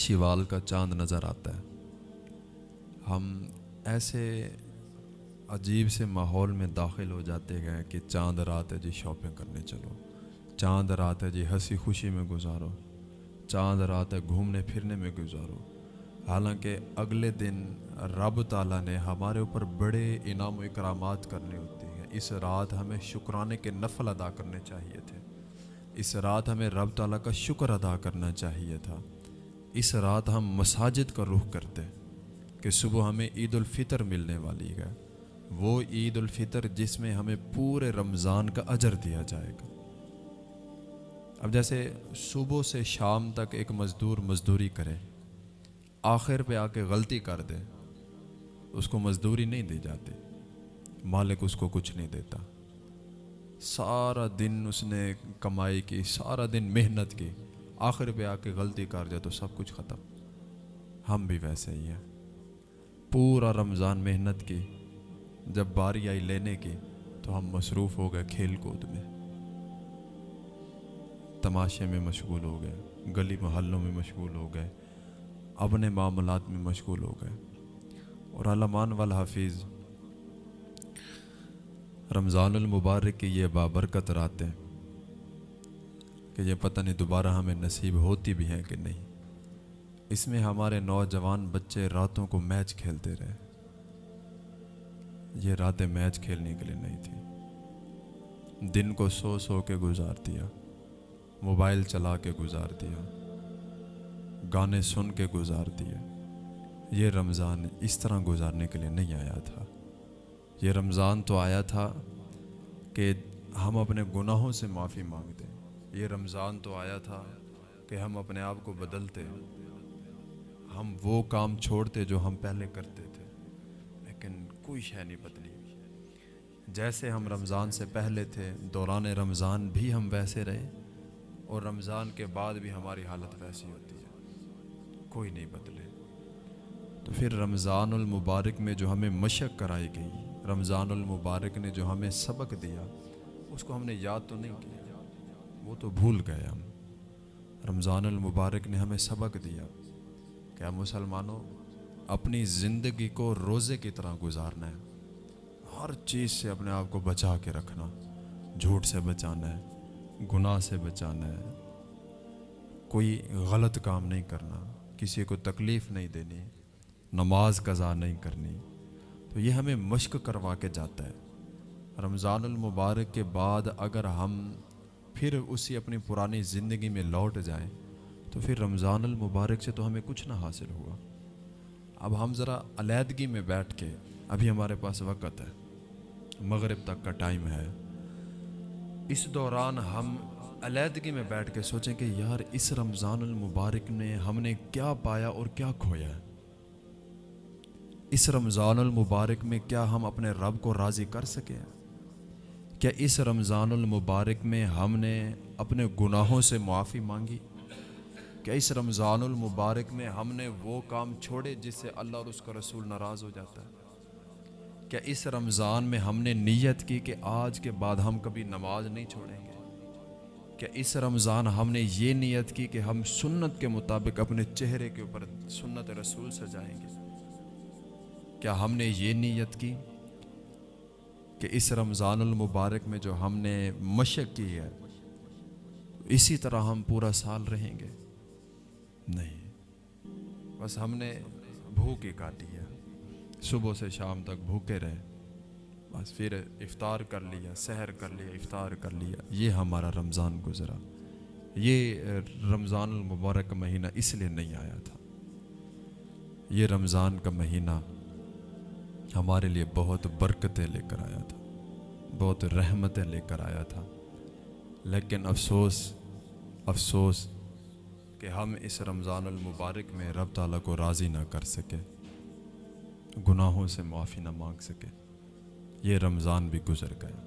शिवाल का चाँद नज़र आता है। हम ऐसे अजीब से माहौल में दाखिल हो जाते हैं कि चाँद रात है जी शॉपिंग करने चलो, चाँद रात है जी हँसी खुशी में गुजारो, चाँद रात है घूमने फिरने में गुजारो। हालाँकि अगले दिन रब ताला ने हमारे ऊपर बड़े इनाम इकरामात करने होते हैं। इस रात हमें शुक्राने के नफल अदा करने चाहिए थे। इस रात हमें रब ताला का शुक्र अदा करना चाहिए था। इस रात हम मसाजिद का रुख करते कि सुबह हमें ईद फितर मिलने वाली है। वो ईद फितर जिसमें हमें पूरे रमज़ान का अजर दिया जाएगा। अब जैसे सुबह से शाम तक एक मज़दूर मज़दूरी करे, आखिर पे आके गलती कर दे, उसको मज़दूरी नहीं दी जाती। मालिक उसको कुछ नहीं देता। सारा दिन उसने कमाई की, सारा दिन मेहनत की। आखिर पे आके गलती कर जाए तो सब कुछ ख़त्म। हम भी वैसे ही हैं। पूरा रमज़ान मेहनत की, जब बारी आई लेने की तो हम मसरूफ़ हो गए खेल कूद में। तमाशे में मशगूल हो गए, गली महल्लों में मशगूल हो गए, अपने मामलात में मशगूल हो गए। और अलमान वाल हाफिज़ रमज़ानमबारक की ये बाबरकत रातें कि ये पता नहीं दोबारा हमें नसीब होती भी हैं कि नहीं। इसमें हमारे नौजवान बच्चे रातों को मैच खेलते रहे। ये रातें मैच खेलने के लिए नहीं थी। दिन को सो सो के गुजार दिया। मोबाइल चला के गुजार दिया। गाने सुन के गुजार दिए। ये रमज़ान इस तरह गुजारने के लिए नहीं आया था। ये रमज़ान तो आया था कि हम अपने गुनाहों से माफ़ी मांगते ये रमज़ान तो आया था कि हम अपने आप को बदलते, हम वो काम छोड़ते जो हम पहले करते थे, लेकिन कोई शह नहीं बदली। जैसे हम रमज़ान से पहले थे, दौरान रमज़ान भी हम वैसे रहे और रमज़ान के बाद भी हमारी हालत वैसी होती है, कोई नहीं बदले। तो फिर रमज़ान मुबारक में जो हमें मशक कराई गई रमज़ान मुबारक ने जो हमें सबक दिया, उसको हमने याद तो नहीं किया। वो तो भूल गए हम। रमज़ान मुबारक ने हमें सबक दिया क्या मुसलमानों, अपनी ज़िंदगी को रोज़े की तरह गुजारना है। हर चीज़ से अपने आप को बचा के रखना झूठ से बचाना है, गुनाह से बचाना है। कोई गलत काम नहीं करना, किसी को तकलीफ़ नहीं देनी, नमाज़ कज़ा नहीं करनी। तो ये हमें मश्क करवा के जाता है। रमज़ान मुबारक के बाद अगर हम फिर उसी अपनी पुरानी ज़िंदगी में लौट जाएँ तो फिर रमज़ान मुबारक से तो हमें कुछ ना हासिल हुआ। अब हम ज़रा अलीहदगी में बैठ के, अभी हमारे पास वक़्त है। मगरब तक का टाइम है। इस दौरान हम अलीहदगी में बैठ के सोचें कि यार, इस रमज़ान मुबारक ने हमने क्या पाया और क्या खोया इस रमज़ान मुबारक में क्या हम अपने रब को राज़ी कर सके क्या इस रमज़ान मुबारक में हमने अपने गुनाहों से मुआफ़ी मांगी? क्या इस रमज़ान मुबारक में हमने वो काम छोड़े जिससे अल्लाह और उसका रसूल नाराज़ हो जाता है? क्या इस रमज़ान में हमने नीयत की कि आज के बाद हम कभी नमाज़ नहीं छोड़ेंगे? क्या इस रमज़ान हमने ये नीयत की कि हम सुन्नत के मुताबिक अपने चेहरे के ऊपर सुन्नत रसूल सजाएँगे? क्या हमने ये नीयत की कि इस रमज़ान मुबारक में जो हमने मशक की है, इसी तरह हम पूरा साल रहेंगे। नहीं। बस हमने भूख ही काटी है। सुबह से शाम तक भूखे रहे। बस फिर इफ्तार कर लिया, सहर कर लिया, इफ्तार कर लिया। ये हमारा रमज़ान गुज़रा। ये रमज़ान मुबारक महीना इसलिए नहीं आया था। ये रमज़ान का महीना हमारे लिए बहुत बरकतें लेकर आया था, बहुत रहमतें लेकर आया था। लेकिन अफसोस अफसोस कि हम इस रमज़ान मुबारक में रब ताला को राज़ी ना कर सके, गुनाहों से माफ़ी ना मांग सके। ये रमज़ान भी गुज़र गया।